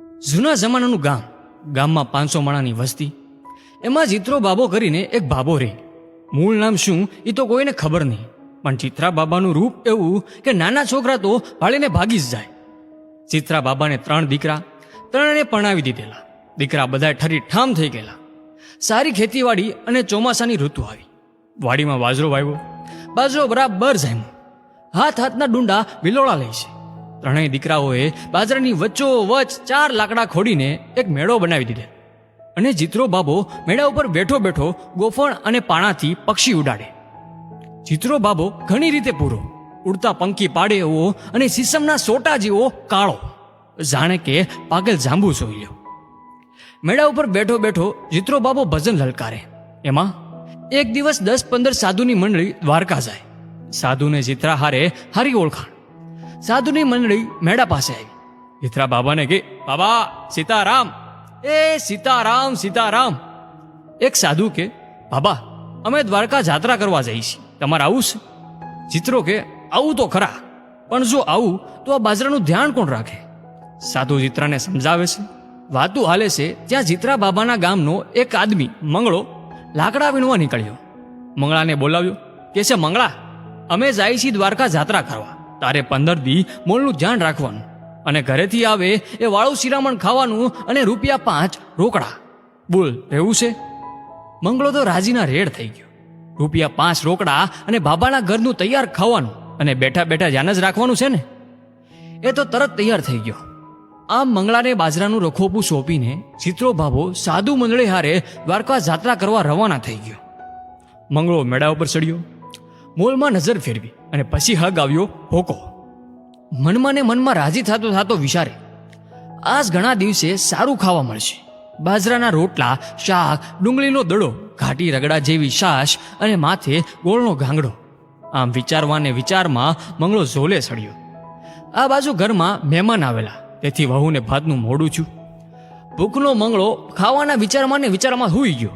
જૂના જમાનાનું ગામ, ગામમાં પાંચસો માણાની વસ્તી. એમાં ચિત્રો બાબો કરીને એક બાબો રે. મૂળ નામ શું એ તો કોઈને ખબર નહીં, પણ ચિત્રા બાબાનું રૂપ એવું કે નાના છોકરા તો ભાળીને ભાગી જ જાય. ચિત્રા બાબાને ત્રણ દીકરા ત્રણે પરણાવી દીધેલા. દીકરા બધા ઠરી ઠામ થઈ ગયેલા. સારી ખેતીવાડી અને ચોમાસાની ઋતુ આવી. વાડીમાં બાજરો વાવ્યો. બાજરો બરાબર જામ્યો. હાથ હાથના ડુંડા વિલોળા લે છે. ત્રણેય દીકરાઓએ બાજરાની વચ્ચો વચ ચાર લાકડા ખોડીને એક મેળો બનાવી દીધો. અને ચિત્રો બાબો મેળા ઉપર બેઠો બેઠો ગોફણ અને પાણાથી પક્ષી ઉડાડે. ચિત્રો બાબો ઘણી રીતે પૂરો. ઉડતા પંખી પાડે એવો અને સીસમના સોટા જેવો કાળો. જાણે કે પાગલ જાંબુ સોઈ મેળા ઉપર બેઠો બેઠો ચિત્રો બાબો ભજન લલકારે. એમાં એક દિવસ દસ પંદર સાધુની મંડળી દ્વારકા જાય. સાધુને જીતરા હારે હારી ઓળખાણ. સાધુની મંડળી મેળા પાસે આવી. ચિત્રા બાબાને કે બાબા, સીતારામ. એ સીતારામ સીતારામ. એક સાધુ કે, બાબા, અમે દ્વારકા જાત્રા કરવા જઈએ છીએ. તમારે આવું છે? ચિત્રો કે, આવું તો ખરા, પણ જો આવું, તો આ બાજરાનું ધ્યાન કોણ રાખે? સાધુ ચિત્રાને સમજાવે છે, વાતું હાલે છે ત્યાં ચિત્રા બાબાના ગામનો એક આદમી, મંગળો, લાકડા વીણવા નીકળ્યો. મંગળાને બોલાવ્યો, કે છે, મંગળા, અમે જાય છીએ દ્વારકા જાત્રા કરવા. તારે પંદર દી મોલનું ધ્યાન રાખવાનું. અને ઘરેથી આવે એ વાળું શિરામણ ખાવાનું અને રૂપિયા પાંચ રોકડા. બોલ, રહેવું છે? મંગળો તો રાજીના રેડ થઈ ગયો. રૂપિયા પાંચ રોકડા અને બાબાના ઘરનું તૈયાર ખાવાનું અને બેઠા બેઠા ધ્યાન જ રાખવાનું છે ને? એ તો તરત તૈયાર થઈ ગયો. આમ મંગળાને બાજરાનું રખોપું સોંપીને ચિત્રો બાબો સાધુ મંડળે હારે દ્વારકા જાત્રા કરવા રવાના થઈ ગયો. મંગળો મેળા ઉપર ચડ્યો. મોલમાં નજર ફેરવી અને પછી હગ આવ્યો હોકો. મનમાં ને મનમાં રાજી થતો થતો વિચારે, આજ ઘણા દિવસે સારું ખાવા મળશે. બાજરાના રોટલા, શાક, ડુંગળીનો દડો, ઘાટી રગડા જેવી શાશ અને માથે ગોળનો ગાંગડો. આમ વિચારવાને વિચારમાં મંગળો ઝોલે સડ્યો આ બાજુ ઘરમાં મહેમાન આવેલા, તેથી વહુને ભાતનું મોડું છું ભૂખનો મંગળો ખાવાના વિચારમાં ને વિચારમાં હોઈ ગયો.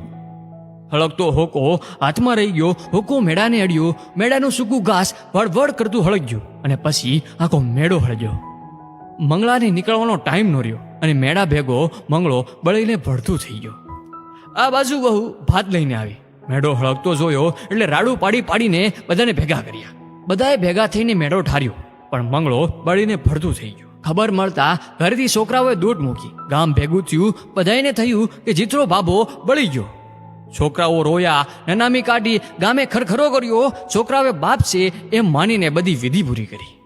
હળગતો હોકો હાથમાં રહી ગયો, હોકો મેળાને અડ્યો. મેળાનું સૂકું ઘાસ વળવળ કરતું હળગ્યું અને પછી આખો મેળો હળગ્યો. મંગળાને નીકળવાનો ટાઈમ નો રહ્યો અને મેળા ભેગો મંગળો બળીને ભળતું થઈ ગયો. આ બાજુ બહુ ભાત લઈને આવી. મેળો હળગતો જોયો એટલે રાડું પાડી પાડીને બધાને ભેગા કર્યા. બધાએ ભેગા થઈને મેળો ઠાર્યો, પણ મંગળો બળીને ભળતું થઈ ગયો. ખબર મળતા ઘરેથી છોકરાઓએ દોટ મૂકી. ગામ ભેગું થયું બધાને થયું કે જીતરો બાબો બળી ગયો. છોકરાઓ રોયા, નનામી કાઢી, ગામે ખરખરો કર્યો. છોકરાઓએ બાપ છે એમ માનીને બધી વિધિ પૂરી કરી.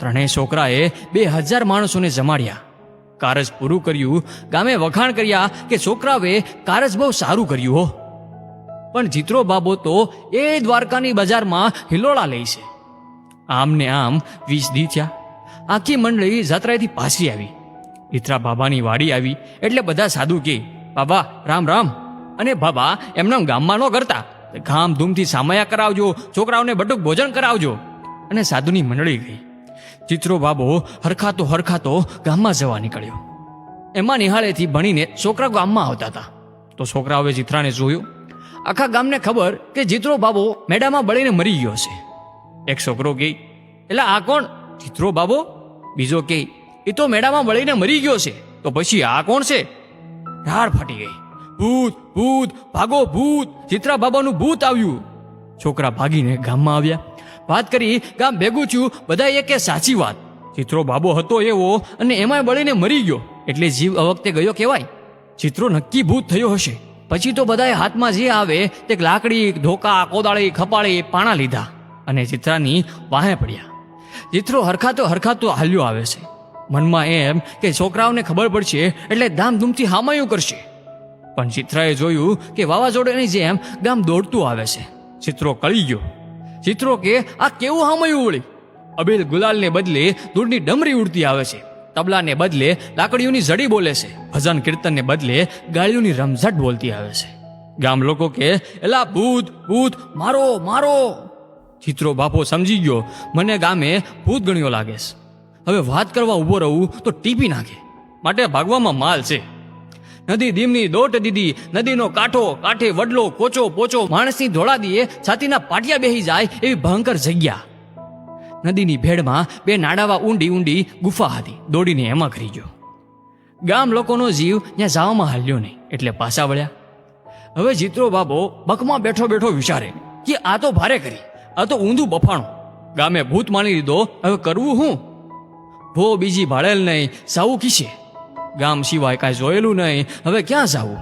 ત્રણેય છોકરાએ બે હજાર માણસોને જમાડ્યા. કારજ પૂરું કર્યું, ગામે વખાણ કર્યા કે છોકરાઓએ કારજ બહુ સારું કર્યું હો. પણ જીતરો બાબો તો એ દ્વારકાની બજારમાં હિલોળા લે છે. આમ ને આમ વીસ દી થયા. આખી મંડળી જાત્રાએથી પાછી આવી. ઇત્રા બાબાની વાડી આવી, એટલે બધા સાધુ કે, બાબા, રામ રામ. અને બાબા, એમના ગામમાં ન કરતા. ગામ ધૂમથી સામયા કરાવજો, છોકરાઓને બટુક ભોજન કરાવજો. અને સાધુની મંડળી ગઈ. ચિત્રો બાબો હરખાતો હરખાતો ગામમાં જવા નીકળ્યો. એમાં નિહાળેથી ભણીને છોકરા ગામમાં આવતા હતા. તો છોકરાઓએ ચિત્રાને જોયું. આખા ગામને ખબર કે ચિત્રો બાબો મેડામાં બળીને મરી ગયો છે. એક છોકરો કહે એટલે આ કોણ? ચિત્રો બાબો? બીજો કહે એ તો મેડામાં બળીને મરી ગયો છે. તો પછી આ કોણ છે? રાડ ફાટી ગઈ. ભૂત ભૂત, ભાગો ભૂત, ચિત્રા બાબાનું ભૂત આવ્યું. છોકરા ભાગીને ગામમાં આવ્યા. વાત કરી, ગામ ભેગું થયું એ કે સાચી વાત. ચિત્રો બાબો હતો એવો અને એમાંય બળીને મરી ગયો. એટલે જીવ અવખતે ગયો કહેવાય. ચિત્રો નક્કી ભૂત થયો હશે. પછી તો બધાએ હાથમાં જે આવે, તે લાકડી, ધોકા, કોદાળી, ખપાળી, પાણા લીધા અને ચિત્રાની વાહે પડ્યા. ચિત્રો હરખાતો હરખાતો હાલ્યો આવે છે. મનમાં એમ કે છોકરાઓને ખબર પડશે, એટલે ધામધૂમથી હામાયું કરશે. પણ ચિત્રાએ જોયું કે વાવાઝોડાની જેમ ગામ દોડતું આવે છે. ચિત્રો કળી ગયો. ચિત્રો કે આ કેવું હામયું ઉડી અબેલ ગુલાલને બદલે દૂરની ડમરી ઉડતી આવે છે. તબલાને બદલે લાકડીઓની જડી બોલે છે. ભજન કીર્તનને બદલે ગાળીઓની રમઝટ બોલતી આવે છે. ગામ લોકો કે, એલા ભૂત ભૂત, મારો મારો. ચિત્રો બાપો સમજી ગયો. મને ગામે ભૂત ગણ્યો લાગે છે. હવે વાત કરવા ઊભો રહું તો ટીપી નાખે. માટે ભાગવામાં માલ છે. નદી દીમની દોટ દીધી. નદીનો કાંઠો, કાંઠે વડલો, કોચો, પોચો માણસની ધોળા દીએ, છાતીના પાટિયા બેહી જાય એવી ભયંકર જગ્યા. નદીની ભેળમાં બે નાડાવા ઊંડી ઊંડી ગુફા હતી. દોડીને એમાં ખરી ગયો. ગામ લોકોનો જીવ ત્યાં જવામાં હાલ્યો નહીં, એટલે પાછા વળ્યા. હવે જીત્રો બાબો બકમાં બેઠો બેઠો વિચારે કે આ તો ભારે કરી, આ તો ઊંધું બફાણું. ગામે ભૂત માની લીધો, હવે કરવું હું? ભો બીજી ભાળેલ નહીં, સાવું કીશે ગામ સિવાય કાંઈ જોયેલું નહીં. હવે ક્યાં જાવું?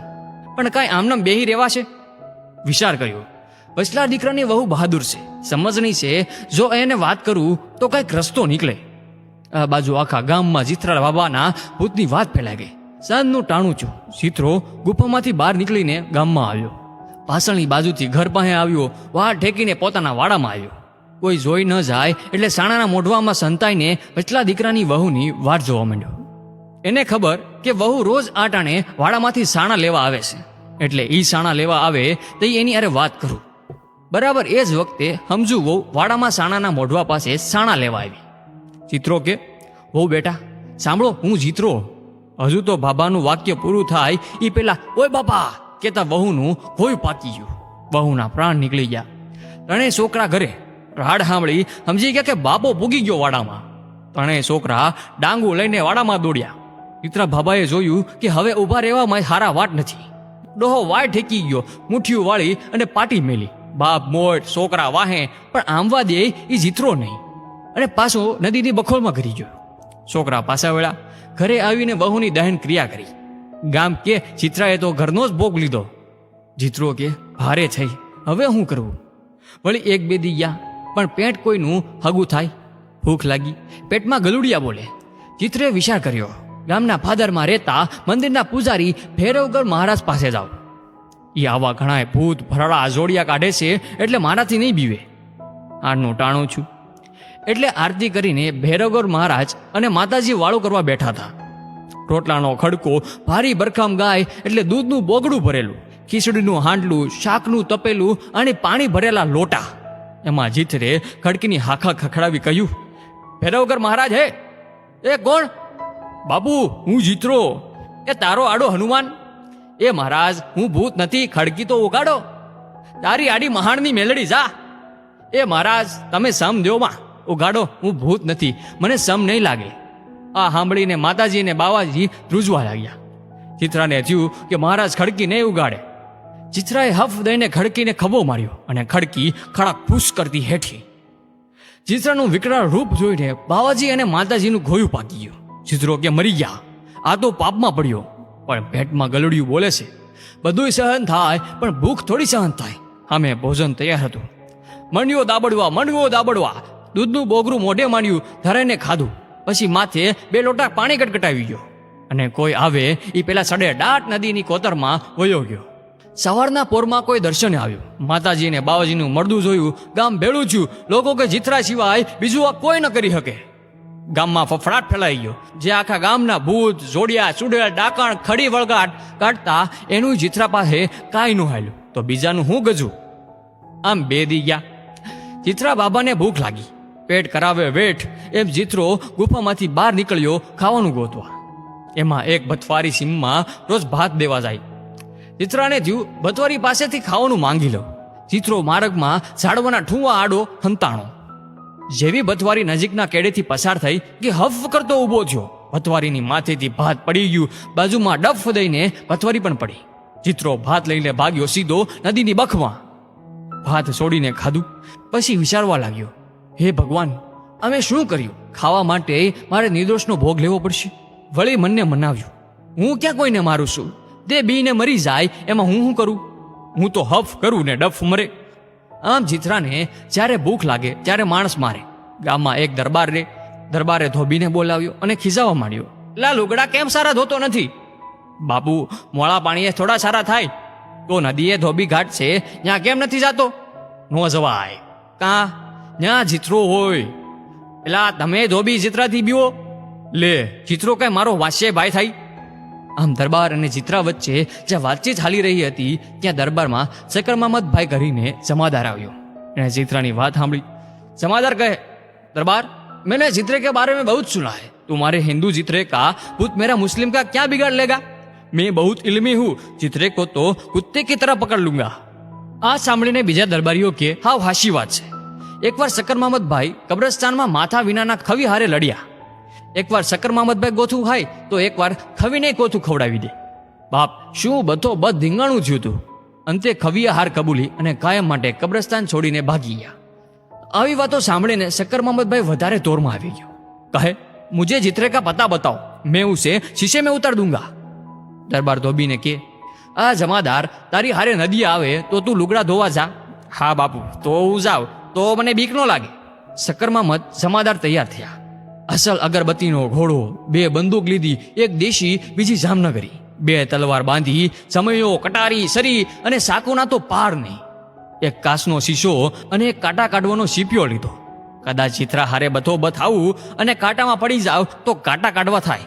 પણ કાંઈ આમનામ બેહી રહેવાશે વિચાર કર્યો. પછલા દીકરાની વહુ બહાદુર છે સમજણી છે. જો એને વાત કરું, તો કાંઈક રસ્તો નીકળે. આ બાજુ આખા ગામમાં જીત્રા બાબાના ભૂતની વાત ફેલાઈ ગઈ. સાંજનું ટાણું છું ચિત્રો ગુફામાંથી બહાર નીકળીને ગામમાં આવ્યો. પાછળની બાજુથી ઘર પાસે આવ્યો, વાળ ઠેકીને પોતાના વાડામાં આવ્યો. કોઈ જોઈ ન જાય એટલે સાણાના મોઢવામાં સંતાઈને પછલા દીકરાની વહુની વાટ જોવા માંડ્યો. એને ખબર કે વહુ રોજ આટાણે વાડામાંથી સાણા લેવા આવે છે. એટલે એ સાણા લેવા આવે તો એની અરે વાત કરું. બરાબર એ જ વખતે સમજુ વહુ વાડામાં સાણાના મોઢવા પાસે સાણા લેવા આવી. ચિત્રો કે, વહુ બેટા, સાંભળો, હું જીતરો. હજુ તો બાબાનું વાક્ય પૂરું થાય એ પેલા, ઓય બાપા કેતા વહુનું કોઈ પાકી ગયું. વહુના પ્રાણ નીકળી ગયા. ત્રણેય છોકરા ઘરે, રાડ સાંભળી સમજી ગયા કે બાપો પૂગી ગયો વાડામાં. ત્રણેય છોકરા ડાંગુ લઈને વાડામાં દોડ્યા. મિત્ર બાબાએ જોયું કે હવે ઊભા રહેવામાં હારા વાટ નથી. ડોહો વાળ ઠેકી ગયો, મુઠ્ઠીઓ વાળી અને પાટી મેલી. બાપ મોટ છોકરા, વાહે, પણ આમવા દે એ જીતરો નહીં. અને પાછો નદીની બખોલમાં ઘરી ગયો. છોકરા પાછા વળ્યા. ઘરે આવીને બહુની દહન ક્રિયા કરી. ગામ કે ચિત્રાએ તો ઘરનો જ ભોગ લીધો. જીતરો કે ભારે થઈ. હવે શું કરવું? વળી એક બે દી ગયા, પણ પેટ કોઈનું હગું થાય. ભૂખ લાગી. પેટમાં ગલુડિયા બોલે. ચિત્રે વિચાર કર્યો. ગામના ફાદરમાં રહેતા મંદિરના પૂજારી ભૈરવગઢ મહારાજ પાસે જાઓ. એ આવા ઘણાય ભૂત ભરાડા જોડિયા કાઢે છે એટલે મારાથી નહીં બીવે. આનું ટાણું છું. એટલે આરતી કરીને ભૈરવગઢ મહારાજ અને માતાજી વાળો કરવા બેઠા હતા. રોટલાનો ખડકો ભારી બરખામ ગાય એટલે દૂધનું બોગડું ભરેલું, ખીચડીનું હાંડલું, શાકનું તપેલું અને પાણી ભરેલા લોટા. એમાં જીથરે ખડકીની હાખા ખખડાવી કહ્યું ભૈરવગર મહારાજ હે, એ કોણ? બાપુ, હું જીતરો. એ તારો આડો હનુમાન, એ મહારાજ, હું ભૂત નથી, ખડકી તો ઉગાડો. તારી આડી મહાણની મેલડી જા. એ મહારાજ, તમે સમ દ્યો માં ઉગાડો, હું ભૂત નથી, મને સમ નહીં લાગે. આ સાંભળીને માતાજી અને બાવાજી ધ્રુજવા લાગ્યા. ચિત્રાને થયું કે મહારાજ ખડકી નહીં ઉગાડે. ચિત્રાએ હફ દઈને ખડકીને ખભો માર્યો અને ખડકી ખડાક ફૂસ કરતી હેઠી. ચિત્રાનું વિકરાળ રૂપ જોઈને બાવાજી અને માતાજીનું ઘોયું પાકી ગયું. ચિત્રો કે મરી ગયા. આ તો પાપમાં પડ્યો. પણ પેટમાં ગલડિયું બોલે છે. બધુંય સહન થાય, પણ ભૂખ થોડી સહન થાય. અમે ભોજન તૈયાર હતું. મંડ્યો દાબડવા મંડવો દાબડવા. દૂધનું બોગરું મોઢે માંડ્યું, ધરાઈને ખાધું. પછી માથે બે લોટા પાણી કટકટાવી ગયો. અને કોઈ આવે એ પેલા સડે દાટ નદીની કોતરમાં વયો ગયો. સવારના પોરમાં કોઈ દર્શને આવ્યું. માતાજી અને બાવાજીનું મળદું જોયું, ગામ ભેળું થયું. લોકો કે જીથરા સિવાય બીજું આ કોઈ ન કરી શકે. ગામમાં ફફડાટ ફેલાઈ ગયો. જે આખા ગામના ભૂત, જોડિયા ચૂડિયા ડાકણ, ખડી, વળગાટ કાઢતા એનું જીથરા પાસે કાંઈ નું હાલ્યું. તો બીજાનું હું ગજું? આમ બે દી ગયા. જીથરા બાબાને ભૂખ લાગી. પેટ કરાવે વેઠ એમ જીથરો ગુફામાંથી બહાર નીકળ્યો ખાવાનું ગોતવા. એમાં એક ભથવારી સીમમાં રોજ ભાત દેવા જાય. ચિત્રાને જીવ ભતવારી પાસેથી ખાવાનું માંગી લો. ચિત્રો માર્ગમાં ઝાડવાના ઠુંવા આડો હંતાણો. જેવી ભતવારી નજીકના કેડેથી પસાર થઈ કે હફ કરતો ઊભો થયો. ભતવારીની માથેથી ભાત પડી ગયું. બાજુમાં ડફ દઈને ભતવારી પણ પડી. ચિત્રો ભાત લઈને ભાગ્યો સીધો નદીની બખમાં. ભાત છોડીને ખાધું. પછી વિચારવા લાગ્યો, હે ભગવાન, અમે શું કર્યું? ખાવા માટે મારે નિર્દોષનો ભોગ લેવો પડશે. વળી મનને મનાવ્યું, હું ક્યાં કોઈને મારું છું? તે બીને મરી જાય, એમાં હું શું કરું? હું તો હફ કરું ને ડફ મરે. આમ જીથરાને જ્યારે ભૂખ લાગે, ત્યારે માણસ મારે. ગામમાં એક દરબાર રે, દરબારે ધોબીને બોલાવ્યો અને ખીજાવા માંડ્યો. લા લુગડા કેમ સારા ધોતો નથી? બાપુ, મોળા પાણીએ થોડા સારા થાય. તો નદીએ ધોબી ઘાટ છે, ત્યાં કેમ નથી જાતો? નો જવાય. કા? ત્યાં જીથરો હોય. એલા તમે ધોબી જીતરાથી બીવો. લે ચિત્રો કઈ મારો વાસ્ય ભાઈ થાય? આમ દરબાર અને ચિત્રા વચ્ચે જ્યાં વાતચીત ચાલી રહી હતી, ત્યાં દરબારમાં સકરમામતભાઈ કરીને જમાદાર આવ્યો. એણે ચિત્રાની વાત સાંભળી. જમાદાર કહે, દરબાર મેં ચિત્રે કે બારે મેં બહુ જ સુના હે. તુમારે હિન્દુ ચિત્રે કા ભૂત મેરા મુસ્લિમ કા ક્યાં બિગાડ લેગા? મેં બહુ ઇલમી હું. ચિત્રે કો તો કુત્તે કી તરફ પકડ લુંગા. આ સાંભળીને બીજા દરબારીઓ કે, હાવ હાશી વાત છે. એકવાર સકર ભાઈ કબ્રસ્તાનમાં માથા વિનાના ખવી હારે લડ્યા. એકવાર શક્કર મામદભાઈ ગોથું ખાય, તો એકવાર ખવીને ગોથું ખવડાવી દે. બાપ, શું બધો બધ ધીંગાણું થયું તું? અંતે ખવીએ હાર કબૂલી અને કાયમ માટે કબ્રસ્તાન છોડીને ભાગી ગયા. આવી વાતો સાંભળીને શક્કર મામદભાઈ વધારે તોરમાં આવી ગયો. કહે, મુજે જીતરે કા પતા બતાવો, મેં ઉસે શીશે મેં ઉતાર દૂંગા. દરબાર ધોબીને કે, આ જમાદાર, તારી હારે નદી આવે તો તું લુગડા ધોવા જા. હા બાપુ, તો હું જાઉં, તો મને બીક ન લાગે. શક્કર મામદ જમાદાર તૈયાર થયા. અસલ અગરબત્તીનો ઘોડો, બે બંદૂક લીધી, એક દેશી, બીજી જામનગરી. બે તલવાર બાંધી, સમયો કટારી સરી અને સાકુના તો પાર નહીં. એક કાસનો શીશો અને એક કાંટા કાઢવાનો સીપિયો લીધો. કદાચ ચિત્રા હારે બથો બથ આવું અને કાંટામાં પડી જાવ તો કાંટા કાઢવા થાય.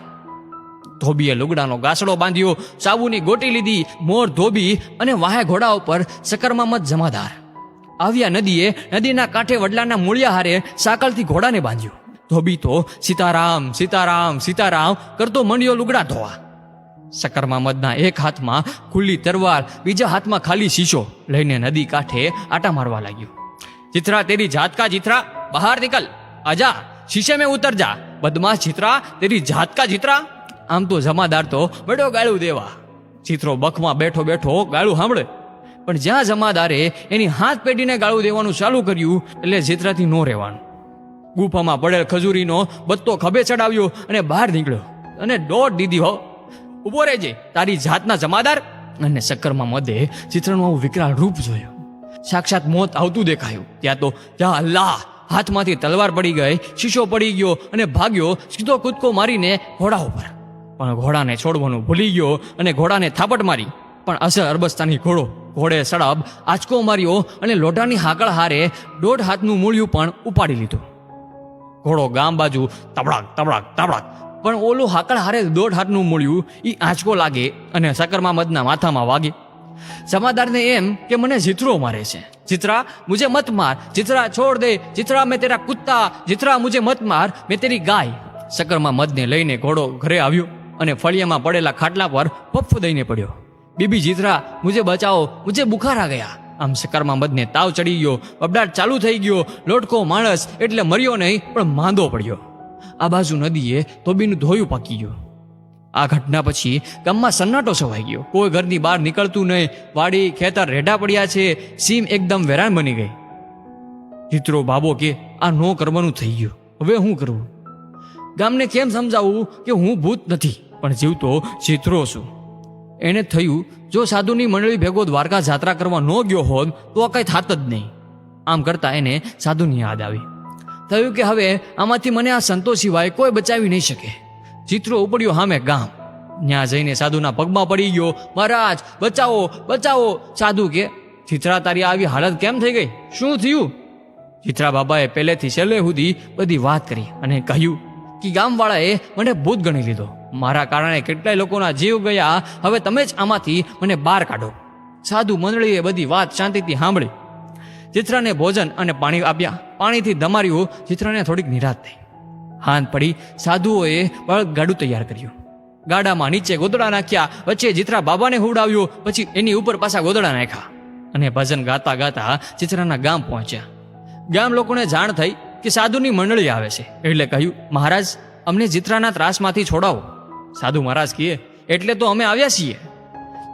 ધોબીએ લુગડાનો ગાસડો બાંધ્યો, સાબુની ગોટી લીધી, મોર ધોબી અને વાહે ઘોડા ઉપર શકરમામદ જમાદાર. આવ્યા નદીએ નદીના કાંઠે વડલાના મૂળિયા હારે સાકલથી ઘોડાને બાંધ્યો. ધોબી તો સીતારામ સીતારામ સીતારામ કરતો મંડ્યો લુગડા ધોવા. શકર મામદના એક હાથમાં ખુલ્લી તરવાર, બીજા હાથમાં ખાલી શીશો લઈને નદી કાંઠે આટા મારવા લાગ્યો. ચિત્રા તેરી જાત કા ચિત્રા બહાર નીકળ. આજા શીશે મેં ઉતર જા. બદમાશ ચિત્રા તેરી જાત કા ચિત્રા આમ તો જમાદાર તો બડો ગાળું દેવા. ચિત્રો બખમાં બેઠો બેઠો ગાળું સાંભળે પણ જ્યાં જમાદારે એની હાથ પેઢીને ગાળું દેવાનું ચાલુ કર્યું, એટલે ચિત્રાથી નો રહેવાનું. ગુફામાં પડેલ ખજૂરીનો બત્તો ખભે ચડાવ્યો અને બહાર નીકળ્યો. અને દોઢ દીધી હો. ઊભો રહેજે, તારી જાતના જમાદાર. અને શક્કરમાં મધે ચિત્રનું આવું વિકરાળ રૂપ જોયું. સાક્ષાત મોત આવતું દેખાયું. ત્યાં તો ત્યાં અલ્લાહ, હાથમાંથી તલવાર પડી ગઈ, શીશો પડી ગયો અને ભાગ્યો સીધો કૂદકો મારીને ઘોડા ઉપર. પણ ઘોડાને છોડવાનું ભૂલી ગયો અને ઘોડાને થાપટ મારી. પણ અસર અરબસ્તાની ઘોડો, ઘોડે સડબ આંચકો માર્યો અને લોઢાની હાકળ હારે દોઢ હાથનું મૂળિયું પણ ઉપાડી લીધું. ઘોડો, ગામ બાજુ તબડાક તબડાક તબડાક પણ ઓલું હાકળ હારે દોઢ હાથનું મૂળ્યું એ આંચકો લાગે અને શકરમાં મદના માથામાં વાગે. જમાદારને એમ કે મને જીતરો મારે છે. ચિત્રા મુજે મત માર. ચિત્રા છોડ દે. ચિત્રા મેં તેરા કુત્તા ચિત્રા મુજે મત માર. મેં તેરી ગાય. શકરમાં મદને લઈને ઘોડો ઘરે આવ્યો અને ફળિયામાં પડેલા ખાટલા પર પફ દઈને પડ્યો. બીબી જીતરા, મુજે બચાવો. મુજે બુખાર આ ગયા. આમ શકરમાં મદને તાવ ચડી ગયો બબડાટ ચાલુ થઈ ગયો, લોટકો માણસ એટલે મર્યો નહીં, પણ માંદો પડ્યો. આ બાજુ નદીએ ધોબીનું ધોયું પાકી ગયું. આ ઘટના પછી ગામમાં સન્નાટો છવાઈ ગયો. કોઈ ઘરની બહાર નીકળતું નહીં, વાડી, ખેતર રેઢા પડ્યા છે, સીમ એકદમ વેરાન બની ગઈ. ચિત્રો બાબો કે, આ નો કરવાનું થઈ ગયું. હવે હું કરવું ગામને કેમ સમજાવવું કે હું ભૂત નથી, પણ જીવતો ચિત્રો છું. એને થયું, જો સાધુની મંડળી ભેગો દ્વારકા જાત્રા કરવા ન ગયો હોત, તો આ કંઈ થાત જ નહીં. આમ કરતા એને સાધુની યાદ આવી. થયું કે હવે આમાંથી મને આ સંતો સિવાય કોઈ બચાવી નહીં શકે. ચિત્રો ઉપડ્યો સામે ગામ. ત્યાં જઈને સાધુના પગમાં પડી ગયો, મહારાજ, બચાવો બચાવો. સાધુ કે, ચિત્રા, તારી આવી હાલત કેમ થઈ ગઈ? શું થયું? ચિત્રા બાબાએ પહેલેથી છેલ્લે સુધી બધી વાત કરી અને કહ્યું કે ગામવાળાએ મને ભૂત ગણી લીધો. મારા કારણે કેટલાય લોકોના જીવ ગયા. હવે તમે જ આમાંથી મને બહાર કાઢો. સાધુ મંડળીએ બધી વાત શાંતિથી સાંભળી. ચિત્રાને ભોજન અને પાણી આપ્યા. પાણીથી ધમાર્યું. ચિત્રાને થોડીક નિરાશ થઈ. હાથ પડી. સાધુઓએ ગાડું તૈયાર કર્યું. ગાડામાં નીચે ગોદડા નાખ્યા. વચ્ચે ચિત્રા બાબાને હુડાવ્યો પછી એની ઉપર પાછા ગોદડા નાખ્યા. અને ભજન ગાતા ગાતા ચિત્રાના ગામ પહોંચ્યા. ગામ લોકોને જાણ થઈ કે સાધુની મંડળી આવે છે. એટલે કહ્યું, મહારાજ, અમને ચિત્રાના ત્રાસમાંથી છોડાવો. સાધુ મહારાજ કહે, એટલે તો અમે આવ્યા છીએ.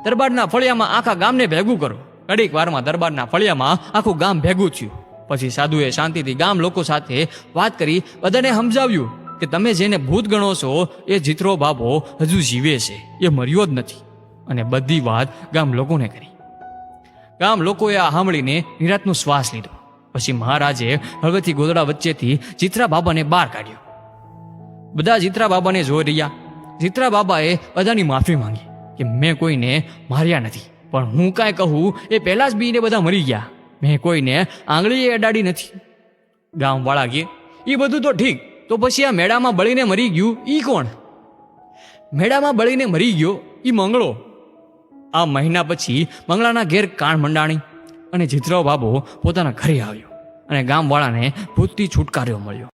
દરબારના ફળિયામાં આખા ગામને ભેગું કરો. કડીક વારમાં દરબારના ફળિયામાં આખું ગામ ભેગું થયું. પછી સાધુએ શાંતિથી ગામ લોકો સાથે વાત કરી, બધાને સમજાવ્યું કે તમે જેને ભૂત ગણો છો, એ જીતરો બાબો હજુ જીવે છે. એ મર્યો જ નથી. અને બધી વાત ગામ લોકોને કરી. ગામ લોકોએ આ સાંભળીને નિરાતનો શ્વાસ લીધો. પછી મહારાજે હળવેથી ગોદડા વચ્ચેથી ચિત્રા બાબાને બહાર કાઢ્યો. બધા ચિત્રા બાબાને જોઈ રહ્યા. ચિત્રા બાબાએ બધાની માફી માંગી કે મેં કોઈને માર્યા નથી. પણ હું કાંઈ કહું, એ પહેલાં જ બીને બધા મરી ગયા. મેં કોઈને આંગળીએ અડાડી નથી. ગામવાળા કે એ બધું તો ઠીક, તો પછી આ મેળામાં બળીને મરી ગયું એ કોણ? મેળામાં બળીને મરી ગયો એ મંગળો. આ મહિના પછી મંગળાના ઘેર કાણ મંડાણી અને જીતરાવ બાબો પોતાના ઘરે આવ્યો અને ગામવાળાને ભૂતથી છુટકારો મળ્યો.